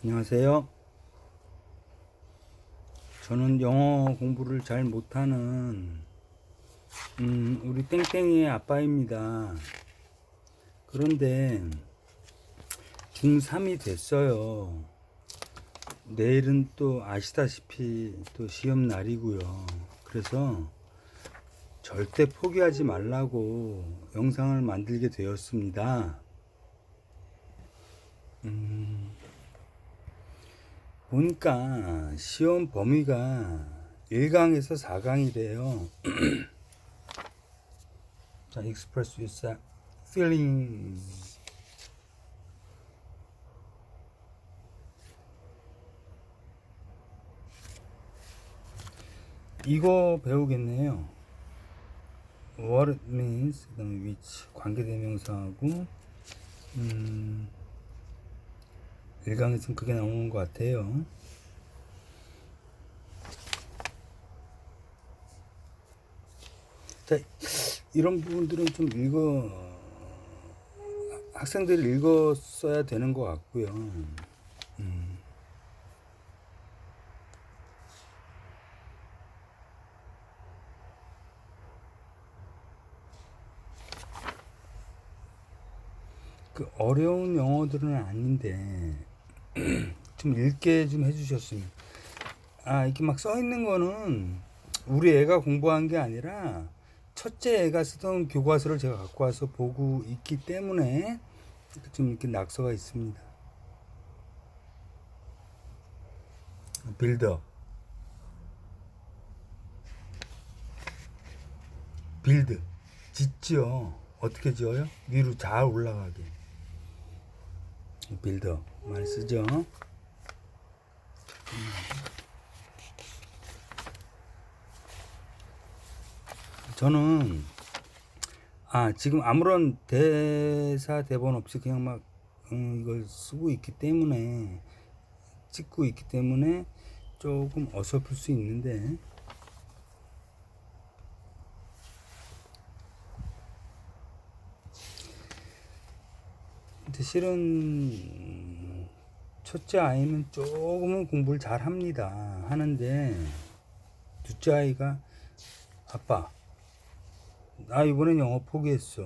안녕하세요. 저는 영어 공부를 잘 못하는 음, 우리 땡땡이의 아빠입니다. 그런데 중3이 됐어요. 내일은 또 아시다시피 또 시험 날이고요. 그래서 절대 포기하지 말라고 영상을 만들게 되었습니다. 음, 보니까 시험 범위가 1강에서 4강이래요. 자, express yourself feelings. 이거 배우겠네요. What it means, 그 다음에 which 관계대명사하고 음, 1강에서는 그게 나오는 것 같아요. 자, 이런 부분들은 좀 읽어 학생들이 읽었어야 되는 것 같고요. 음. 그 어려운 영어들은 아닌데 좀 읽게 좀 해주셨으면. 아 이렇게 막 써 있는 거는 우리 애가 공부한 게 아니라 첫째 애가 쓰던 교과서를 제가 갖고 와서 보고 있기 때문에 좀 이렇게 낙서가 있습니다. 빌더. 빌드. 짓죠 어떻게 지어요? 위로 잘 올라가게. 빌더 많이 쓰죠? 저는 아 지금 아무런 대사 대본 없이 그냥 막 음, 이걸 쓰고 있기 때문에 찍고 있기 때문에 조금 어설플 수 있는데. 근데 실은 첫째 아이는 조금은 공부를 잘 합니다 하는데 둘째 아이가 아빠 나 이번엔 영어 포기했어.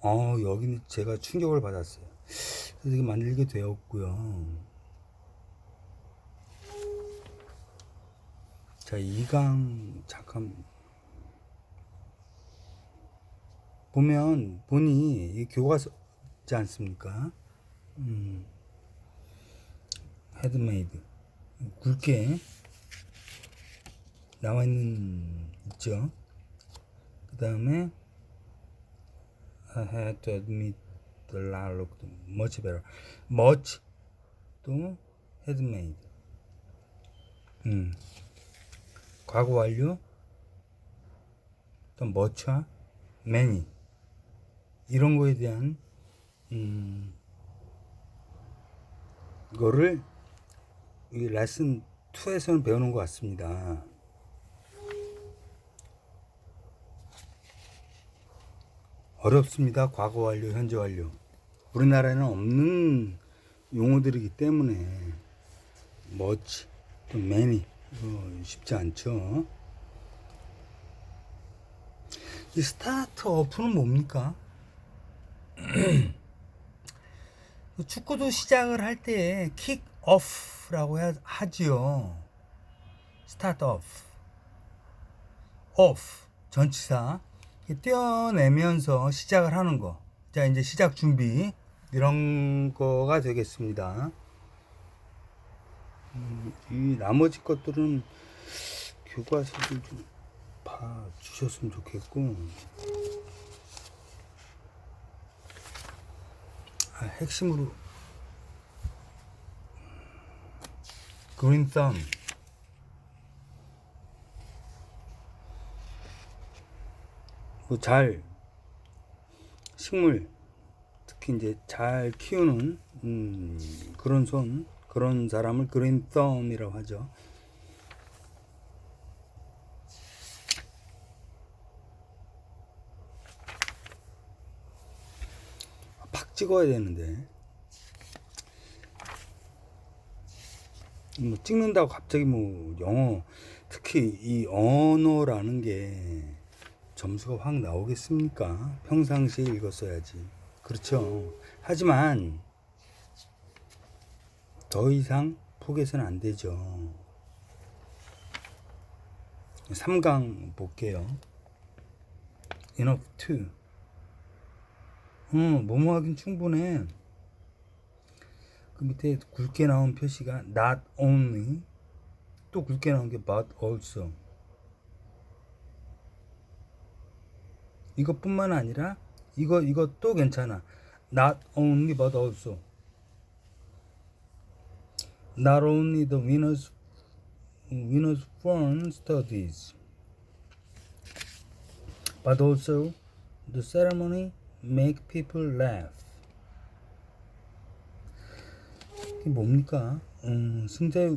어, 여기는 제가 충격을 받았어요. 그래서 이게 만들게 되었고요. 자, 2강, 잠깐. 보면, 보니, 이 교과서지 않습니까? 음, 헤드메이드. 굵게 나와 있는, 있죠? 그 다음에 I had to admit the law looked much better. much 또 made. 음. 과거 완료 또 much와 many 이런 거에 대한 음 이거를 이 레슨 2에서는 배우는 것 같습니다. 어렵습니다. 과거 완료, 현재 완료. 우리나라에는 없는 용어들이기 때문에 much, 또 many 이거 쉽지 않죠. 이 스타트 어프는 뭡니까? 축구도 시작을 할 때 킥 오프라고 하지요. 스타트 오프. 오프 전치사 떼어내면서 시작을 하는 거. 자, 이제 시작 준비. 이런 거가 되겠습니다. 음, 이 나머지 것들은 교과서를 좀 봐주셨으면 좋겠고. 아, 핵심으로. 그린 썸. 뭐 잘 식물 특히 이제 잘 키우는 음, 그런 손 그런 사람을 그린 썸이라고 하죠. 팍 찍어야 되는데 뭐 찍는다고 갑자기 뭐 영어 특히 이 언어라는 게 점수가 확 나오겠습니까? 평상시에 읽었어야지. 그렇죠. 하지만 더 이상 포기해서는 안 되죠. 3강 볼게요. enough to. 어, 뭐뭐 하긴 충분해. 그 밑에 굵게 나온 표시가 not only 또 굵게 나온 게 but also 이것뿐만 아니라 이거 이것도 괜찮아 not only but also not only the winners winners fund studies but also the ceremony make people laugh 이게 뭡니까? 음, 승자의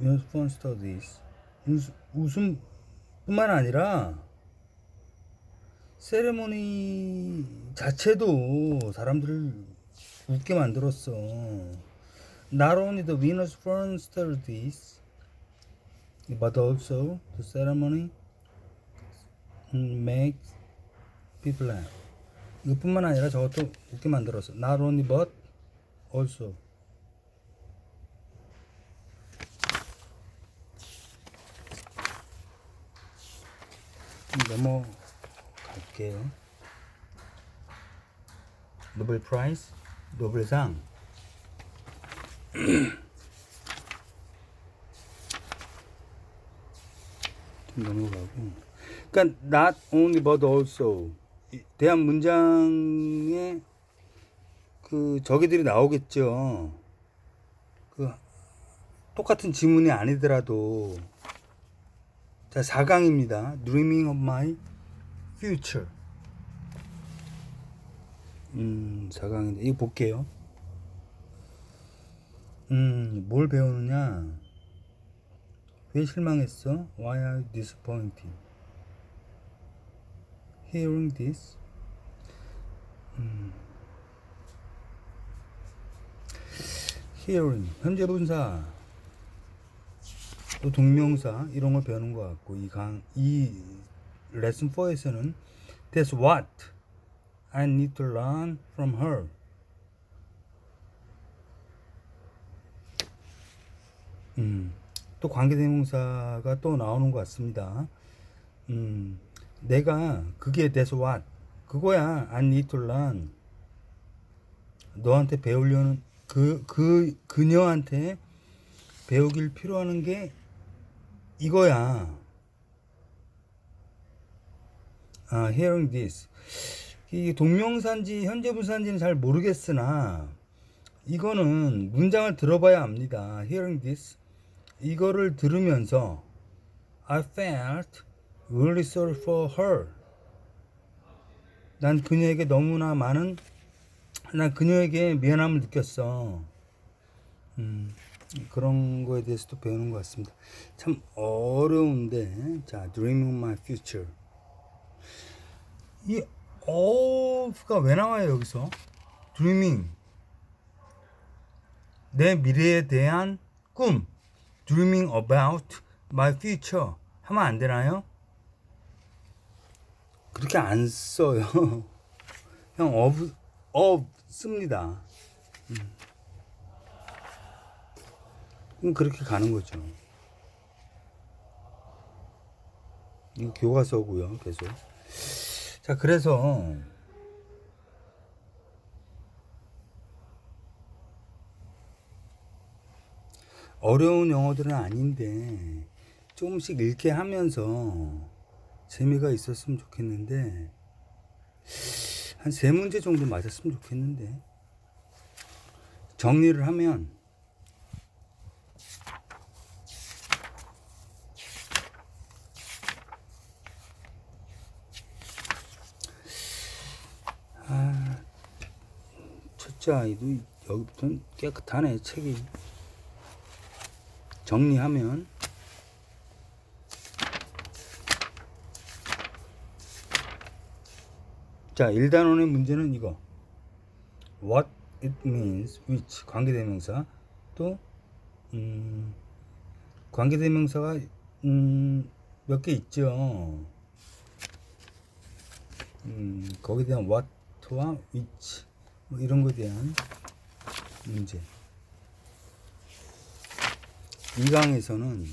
winners fund studies 웃음, 웃음뿐만 아니라 세레모니 자체도 사람들을 웃게 만들었어. Not only the winners from studies, but also the ceremony makes people laugh. 이것뿐만 아니라 저것도 웃게 만들었어. Not only but also. 넘어갈게요. 노벨 프라이스, 노벨상. 좀 넘어가고. 그러니까 not only but also 이 대한 문장에 그 저기들이 나오겠죠. 그 똑같은 지문이 아니더라도 자, 4강입니다. Dreaming of my future. 음, 4강인데 이거 볼게요. 음, 뭘 배우느냐? 왜 실망했어? Why are you disappointed? Hearing this. 음. Hearing 현재 분사 또 동명사 이런 걸 배우는 것 같고 이 강 이 레슨 4에서는 That's what I need to learn from her. 음, 또 관계대명사가 또 나오는 것 같습니다. 음, 내가 그게 That's what 그거야 learn. 너한테 배우려는 그 그 그녀한테 배우길 필요하는 게 이거야. 아, hearing this. 이 동명사인지 현재 분사인지는 잘 모르겠으나 이거는 문장을 들어봐야 압니다. hearing this. 이거를 들으면서 I felt really sorry for her. 난 그녀에게 너무나 많은 난 그녀에게 미안함을 느꼈어. 음. 그런 거에 대해서도 배우는 것 같습니다. 참 어려운데 자 Dreaming of My Future 이 of가 왜 나와요 여기서 Dreaming 내 미래에 대한 꿈 Dreaming about my future 하면 안 되나요? 그렇게 안 써요. 그냥 of, of 씁니다. 그럼 그렇게 가는 거죠. 이거 교과서고요, 계속. 자, 그래서 어려운 영어들은 아닌데 조금씩 읽게 하면서 재미가 있었으면 좋겠는데 한 세 문제 정도 맞았으면 좋겠는데. 정리를 하면 아, 첫째 아이도 여기부터는 깨끗하네 책이. 정리하면 자 1단원의 문제는 이거 What it means which 관계대명사 또 음, 관계대명사가 음, 몇 개 있죠. 음, 거기에 대한 what와 which 뭐 이런 거에 대한 문제. 이 강에서는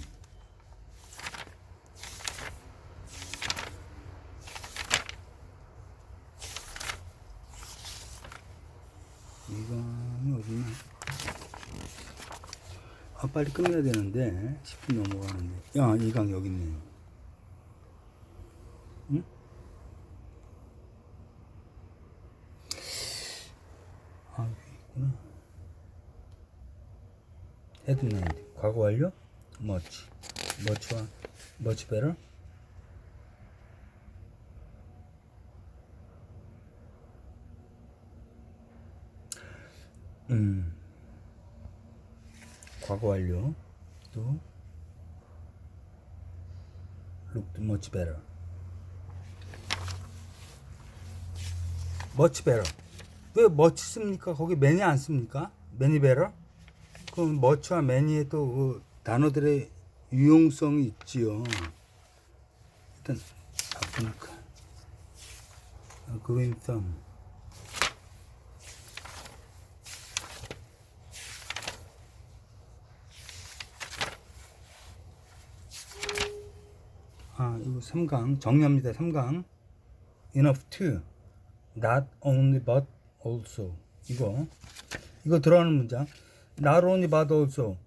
이 강이 어딨나? 아 빨리 끝내야 되는데 10분 넘어가는데. 야 이강 여기 있네. 응? 아 여기 있구나. 헤드라인 과거 완료 much much와 much better 음 과거 완료 또 looked much better much better 왜 much 씁니까? 거기 many 안 씁니까? many better? 그럼 much와 many의 또그 단어들의 유용성이 있지요 일단 바꾸니까 아, green thumb 아, 이거 3강 정리합니다. 3강 enough to not only but also 이거 이거 들어가는 문장 not only but also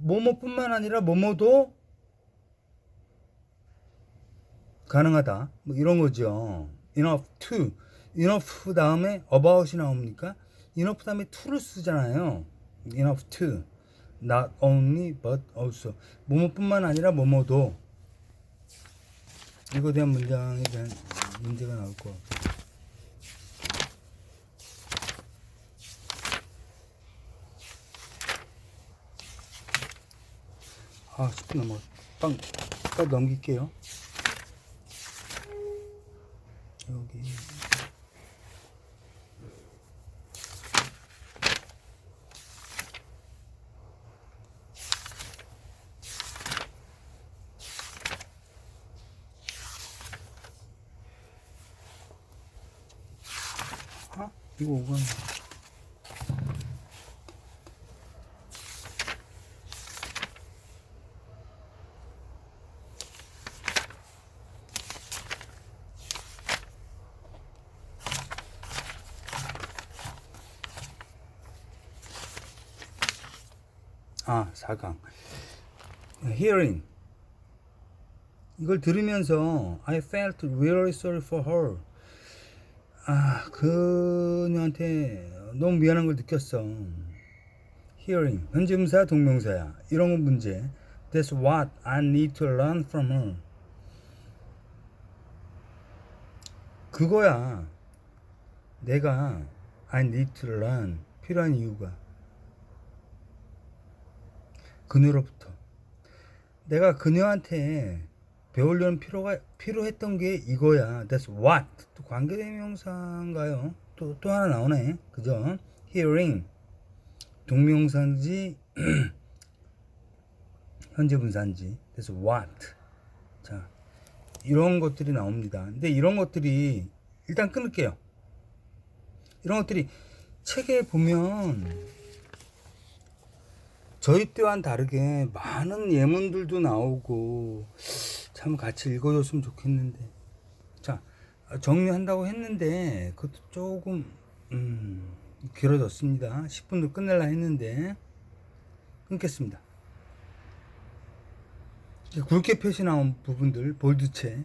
뭐뭐뿐만 아니라 뭐뭐도 가능하다 뭐 이런 거죠. enough to enough 다음에 about이 나옵니까? enough 다음에 to를 쓰잖아요. enough to not only but also 뭐뭐뿐만 아니라 뭐뭐도 이거에 대한 문장에 대한 문제가 나올 거 같아요. 아, 10분 넘어. 빵, 빵 넘길게요. 여기. 아, 이거 오간. 아, 4강. hearing. 이걸 들으면서 I felt really sorry for her. 아, 그녀한테 너무 미안한 걸 느꼈어. hearing. 현재 분사 동명사야. 이런 건 문제. That's what I need to learn from her. 그거야. 내가 I need to learn 필요한 이유가 그녀로부터 내가 그녀한테 배우려는 필요가 필요했던 게 이거야. That's what. 또 관계대명사인가요? 또 또 하나 나오네. 그죠? Hearing 동명사인지 현재 분사인지. That's what. 자 이런 것들이 나옵니다. 근데 이런 것들이 일단 끊을게요. 이런 것들이 책에 보면 저희 때와는 다르게 많은 예문들도 나오고 참 같이 읽어줬으면 좋겠는데. 자 정리한다고 했는데 그것도 조금 음, 길어졌습니다. 10분도 끝낼라 했는데 끊겠습니다. 굵게 표시 나온 부분들 볼드체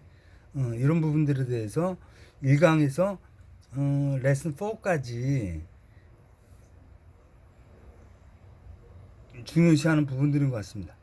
어, 이런 부분들에 대해서 1강에서 어, 레슨 4까지 중요시하는 부분들인 것 같습니다.